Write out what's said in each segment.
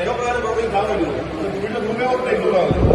내려가는 방법이 다음으로 물면 물면 물면 물면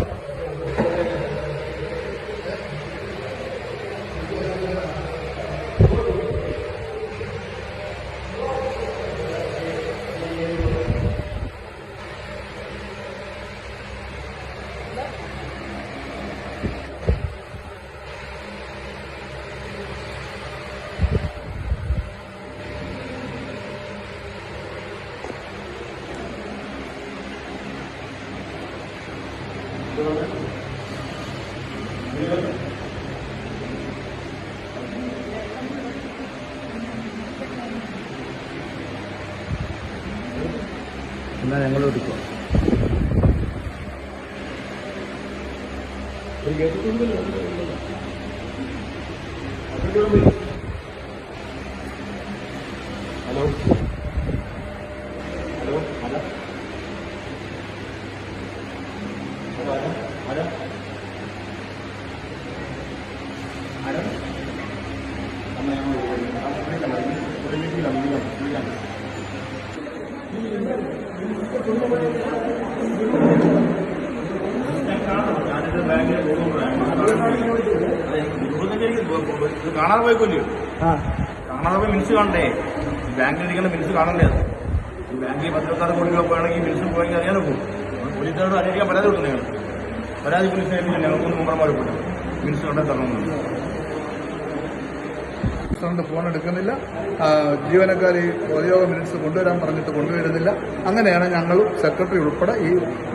എന്നാ ഞങ്ങൾ എടുക്കും ഹലോ. കാണാതെ പോയിക്കൊല്ലയോ ആ. കാണാതെ പോയി മിനിസ് കാണണ്ടേ? ബാങ്കിൽ ഇരിക്കുന്ന മിനിസ് കാണണ്ടേ? അത് ബാങ്കിൽ പത്രക്കാർ കോടി രൂപ പോയാണെങ്കിൽ മിനിസ് പോയെങ്കിൽ അറിയാനോ പോകും പോലീസിനോട് അറിയിക്കാൻ പരാതി കൊടുക്കുന്നതാണ് പരാതി പോലീസിനെ ഏൽപ്പിച്ചു ഞങ്ങൾ മൂന്ന് മെമ്പർമാർ പോയി. മിനിസ് കണ്ടെത്തണമെന്നുണ്ട് പ്രസിഡന്റ് ഫോൺ എടുക്കുന്നില്ല. ജീവനക്കാരി ജീവനക്കാർ പൊതുയോഗ മിനിറ്റ്സ് കൊണ്ടുവരാൻ പറഞ്ഞിട്ട് കൊണ്ടുവരുന്നില്ല. അങ്ങനെയാണ് ഞങ്ങളും സെക്രട്ടറി ഉൾപ്പെടെ ഈ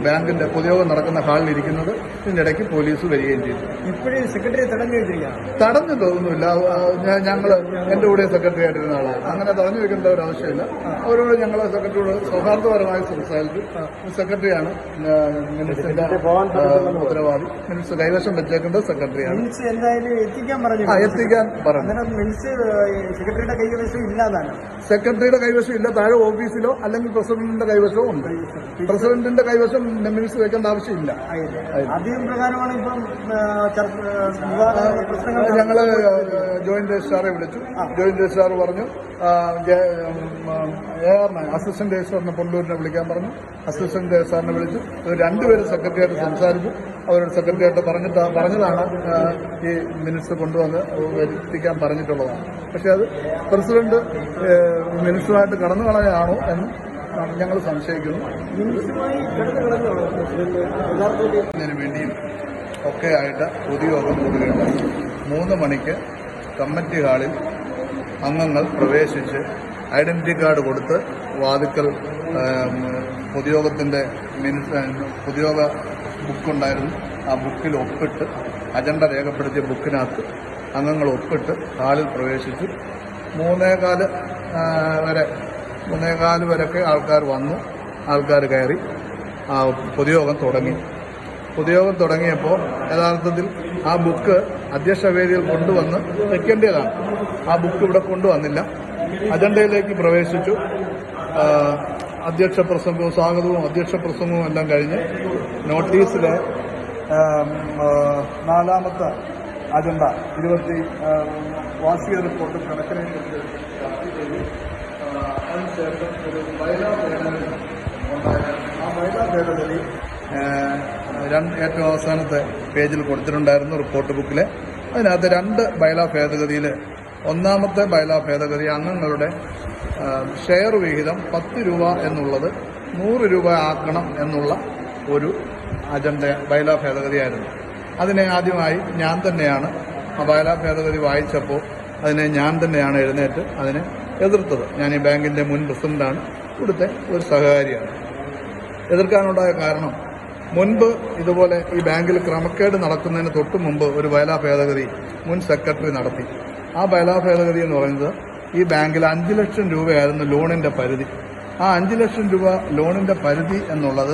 ബാങ്കിന്റെ പൊതുയോഗം നടക്കുന്ന ഹാളിൽ ഇരിക്കുന്നത്. ഇതിനിടയ്ക്ക് പോലീസ് വരികയും ചെയ്തു. ഇപ്പോഴും സെക്രട്ടറി തടഞ്ഞു തടഞ്ഞു തോന്നുന്നില്ല. ഞങ്ങൾ എന്റെ കൂടെ സെക്രട്ടറി ആയിട്ടിരുന്ന ആളാണ്. അങ്ങനെ തടഞ്ഞു വെക്കേണ്ട ഒരു ആവശ്യമില്ല. അവരോട് ഞങ്ങൾ സെക്രട്ടറിയോട് സൗഹാർദ്ദപരമായി സംസാരിച്ചു. സെക്രട്ടറിയാണ് മിനിറ്റ്സിന്റെ ഉത്തരവാദി. മിനിറ്റ്സ് കൈവശം വെച്ചേക്കേണ്ടത് സെക്രട്ടറിയാണ് എത്തിക്കാൻ പറഞ്ഞു. എത്തിക്കാൻ പറഞ്ഞു. സെക്രട്ടറിയുടെ കൈവശം ഇല്ലാതാണ്. സെക്രട്ടറിയുടെ കൈവശം ഇല്ല താഴെ ഓഫീസിലോ അല്ലെങ്കിൽ പ്രസിഡന്റിന്റെ കൈവശമോ ഉണ്ട്. പ്രസിഡന്റിന്റെ കൈവശം മിനിറ്റ്സ് വെക്കേണ്ട ആവശ്യമില്ല. ആദ്യം പ്രകാരമാണ് ഇപ്പം ഞങ്ങൾ ജോയിന്റ് രജിസ്ട്രാറെ വിളിച്ചു. ജോയിന്റ് രജിസ്ട്രാർ പറഞ്ഞു എ അസിസ്റ്റന്റ് രജിസ്ട്രാറിനെ പൊള്ളൂരിനെ വിളിക്കാൻ പറഞ്ഞു. അസിസ്റ്റന്റ് രജിസ്ട്രാറിനെ വിളിച്ചു. രണ്ടുപേരും സെക്രട്ടറിയായിട്ട് സംസാരിച്ചു. അവരുടെ സെക്രട്ടറിയായിട്ട് പറഞ്ഞിട്ട് പറഞ്ഞതാണ് ഈ മിനിറ്റ്സ് കൊണ്ടുവന്ന് വരുത്തിക്കാൻ പറഞ്ഞിട്ടുള്ളതാണ്. പക്ഷെ അത് പ്രസിഡന്റ് മിനിസ്റ്ററായിട്ട് കടന്നു കളയാണോ എന്ന് ഞങ്ങൾ സംശയിക്കുന്നു. അതിനു ഇതിനു വേണ്ടിയും ഒക്കെ ആയിട്ട് പൊതുയോഗം കൂടുകയുണ്ടായി. മൂന്ന് മണിക്ക് കമ്മിറ്റി ഹാളിൽ അംഗങ്ങൾ പ്രവേശിച്ച് ഐഡന്റിറ്റി കാർഡ് കൊടുത്ത് വാതുക്കൽ പൊതുയോഗത്തിന്റെ പൊതുയോഗ ബുക്കുണ്ടായിരുന്നു. ആ ബുക്കിൽ ഒപ്പിട്ട് അജണ്ട രേഖപ്പെടുത്തിയ ബുക്കിനകത്ത് അംഗങ്ങൾ ഒപ്പിട്ട് ഹാളിൽ പ്രവേശിച്ചു. മൂന്നേകാൽ വരെ മൂന്നേകാൽ വരെയൊക്കെ ആൾക്കാർ വന്നു. ആൾക്കാർ കയറി. പൊതുയോഗം തുടങ്ങി. പൊതുയോഗം തുടങ്ങിയപ്പോൾ യഥാർത്ഥത്തിൽ ആ ബുക്ക് അധ്യക്ഷവേദിയിൽ കൊണ്ടുവന്ന് വയ്ക്കേണ്ടതാണ് ആ ബുക്ക് ഇവിടെ കൊണ്ടുവന്നില്ല. അജണ്ടയിലേക്ക് പ്രവേശിച്ചു. അധ്യക്ഷ പ്രസംഗവും സ്വാഗതവും അധ്യക്ഷ പ്രസംഗവും എല്ലാം കഴിഞ്ഞ് നോട്ടീസിലെ നാലാമത്തെ അജണ്ട. ഇരുപത്തി വാർഷിക റിപ്പോർട്ട് കണക്കിനെ കുറിച്ച് ചർച്ച ചെയ്തു. അതിനുശേഷം ഒരു മഹിളാ ഭേദഗതി ഉണ്ടായിരുന്നു. ആ മഹിളാ ഭേദഗതി രണ്ട് ഏറ്റവും അവസാനത്തെ പേജിൽ കൊടുത്തിട്ടുണ്ടായിരുന്നു റിപ്പോർട്ട് ബുക്കിൽ അതിനകത്ത് രണ്ട് ബൈലാ ഭേദഗതിയിൽ ഒന്നാമത്തെ ബൈലാ ഭേദഗതി അംഗങ്ങളുടെ ഷെയർ വിഹിതം പത്ത് രൂപ എന്നുള്ളത് നൂറ് രൂപ ആക്കണം എന്നുള്ള ഒരു അജണ്ട ബൈലാ ഭേദഗതിയായിരുന്നു. അതിനെ ആദ്യമായി ഞാൻ തന്നെയാണ്. ബൈലാ ഭേദഗതി വായിച്ചപ്പോൾ അതിനെ ഞാൻ തന്നെയാണ് എഴുന്നേറ്റ് അതിനെ എതിർത്തത്. ഞാൻ ഈ ബാങ്കിന്റെ മുൻ പ്രസിഡന്റാണ്. ഇവിടുത്തെ ഒരു സഹകാരിയാണ്. എതിർക്കാനുണ്ടായ കാരണം മുൻപ് ഇതുപോലെ ഈ ബാങ്കിൽ ക്രമക്കേട് നടക്കുന്നതിന് തൊട്ട് മുമ്പ് ഒരു ബയലാ ഭേദഗതി മുൻ സെക്രട്ടറി നടത്തി. ആ ബയലാ ഭേദഗതി എന്ന് പറയുന്നത് ഈ ബാങ്കിൽ അഞ്ച് ലക്ഷം രൂപയായിരുന്നു ലോണിന്റെ പരിധി. ആ അഞ്ച് ലക്ഷം രൂപ ലോണിന്റെ പരിധി എന്നുള്ളത്